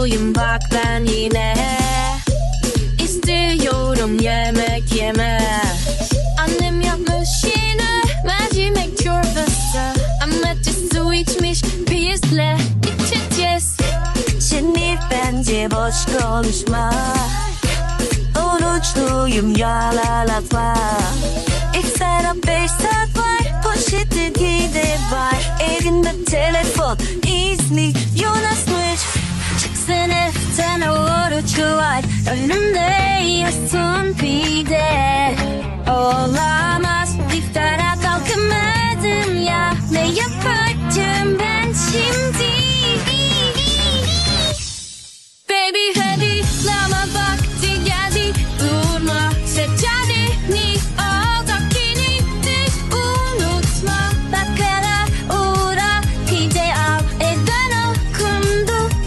oruçluyum bak ben yine. İstiyorum yemek yeme. Annem yapmış yine mercimek çorbası. Ama su içmiş bizle içeceğiz Şimdi bence boş konuşma. Oruçluyum yalalatma İftara beş saat var Poşeti de var. Elinde telefon Çıksana sen 그 w h a